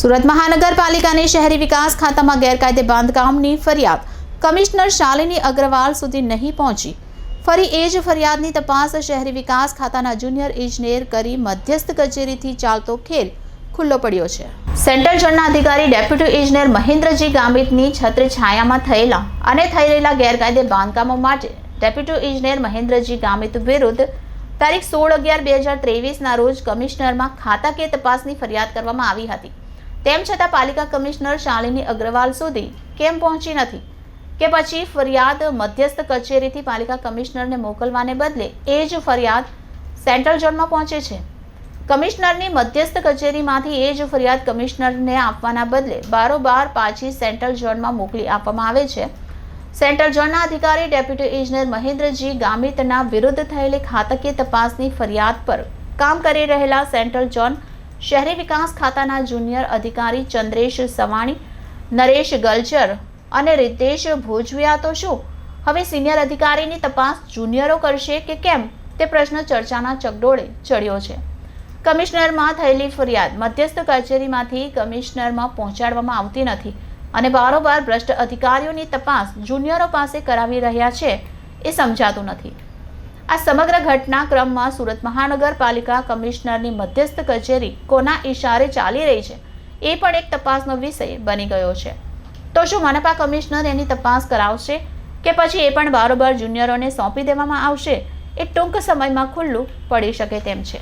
સુરત મહાનગરપાલિકાની શહેરી વિકાસ ખાતામાં ગેરકાયદે બાંધકામની ફરિયાદ. કમિશનર શાલિની અગ્રવાલ સુધી નહીં પહોંચી. ફરી એ જ ફરિયાદની તપાસ શહેરી વિકાસ ખાતાના જુનિયર ઇજનેર કરી મધ્યસ્થ કચેરીથી ચાલતો ખેલ ખુલ્લો પડ્યો છે. સેન્ટ્રલ ઝોનના અધિકારી ડેપ્યુટી ઇજનેર મહેન્દ્રજી ગામિતની છત્ર છાયામાં થયેલા અને થઈ રહેલા ગેરકાયદે બાંધકામો માટે ડેપ્યુટી ઇજનેર મહેન્દ્રજી ગામિત વિરુદ્ધ તારીખ સોળ અગિયાર બે હજાર ત્રેવીસના રોજ કમિશનરમાં ખાતાકીય તપાસની ફરિયાદ કરવામાં આવી હતી. તેમ છતાં પાલિકા કમિશનર શાલિની અગ્રવાલ સુધી કેમ પહોંચી નથી? કે પછી ફરિયાદ મધ્યસ્થ કચેરીથી પાલિકા કમિશનરને મોકલવાને બદલે એ જ ફરિયાદ સેન્ટ્રલ ઝોનમાં પહોંચે છે? કમિશનરની મધ્યસ્થ કચેરીમાંથી એ જ ફરિયાદ કમિશનરને આપવાના બદલે બારોબાર પાછી સેન્ટ્રલ ઝોનમાં મોકલી આપવામાં આવે છે? સેન્ટ્રલ ઝોનના અધિકારી ડેપ્યુટી ઇજનેર મહેન્દ્રજી ગામિતના વિરુદ્ધ થયેલી ખાતકીય તપાસની ફરિયાદ પર કામ કરી રહેલા સેન્ટ્રલ ઝોન શહેરી વિકાસ ખાતાના જુનિયર અધિકારી ચંદ્રેશ સવાણી, નરેશ ગલચર અને રિતેશ ભોજવિયા તો શું? હવે સિનિયર અધિકારીની તપાસ જુનિયરો કરશે કે કેમ? તે પ્રશ્ન ચર્ચાના ચકડોળે ચડ્યો છે. કમિશનરમાં થયેલી ફરિયાદ મધ્યસ્થ કચેરીમાંથી કમિશનરમાં પહોંચાડવામાં આવતી નથી અને બારોબાર ભ્રષ્ટ અધિકારીઓની તપાસ જુનિયરો પાસે કરાવી રહ્યા છે એ સમજાતું નથી. આ સમગ્ર ઘટનાક્રમમાં સુરત મહાનગરપાલિકા કમિશનરની મધ્યસ્થ કચેરી કોના ઇશારે ચાલી રહી છે, એ પણ એક તપાસનો વિષય બની ગયો છે. તો શું મનપા કમિશનર એની તપાસ કરાવશે કે પછી એ પણ બારોબાર જુનિયરોને સોંપી દેવામાં આવશે? એ ટૂંક સમયમાં ખુલ્લું પડી શકે તેમ છે.